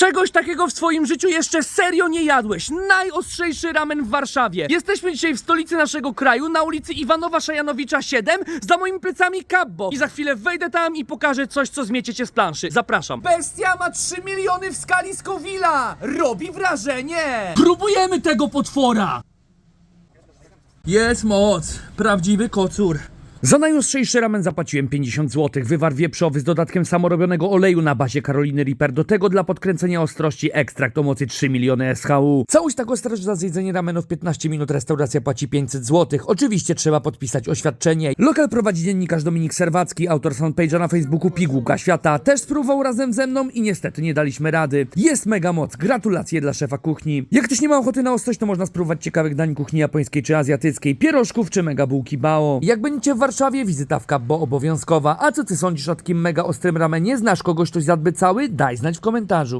Czegoś takiego w swoim życiu jeszcze serio nie jadłeś. Najostrzejszy ramen w Warszawie. Jesteśmy dzisiaj w stolicy naszego kraju, na ulicy Iwanowa Szajanowicza 7, za moimi plecami Kabbo. I za chwilę wejdę tam i pokażę coś, co zmieciecie z planszy. Zapraszam. Bestia ma 3 miliony w skali Scoville'a! Robi wrażenie! Próbujemy tego potwora! Jest moc! Prawdziwy kocur. Za najostrzejszy ramen zapłaciłem 50 zł. Wywar wieprzowy z dodatkiem samorobionego oleju na bazie Karoliny Reaper. Do tego dla podkręcenia ostrości ekstrakt o mocy 3 miliony SHU. Całość tak ostra, za zjedzenie ramenu w 15 minut restauracja płaci 500 zł. Oczywiście trzeba podpisać oświadczenie. Lokal prowadzi dziennikarz Dominik Serwacki, autor fanpage'a na Facebooku Pigułka Świata. Też spróbował razem ze mną i niestety nie daliśmy rady. Jest mega moc. Gratulacje dla szefa kuchni. Jak ktoś nie ma ochoty na ostrość, to można spróbować ciekawych dań kuchni japońskiej czy azjatyckiej, pierożków czy mega bułki bao. Jak będziecie w Warszawie, wizyta w Kabbo obowiązkowa. A co ty sądzisz o takim mega ostrym ramenie? Znasz kogoś, kto zjadłby cały? Daj znać w komentarzu.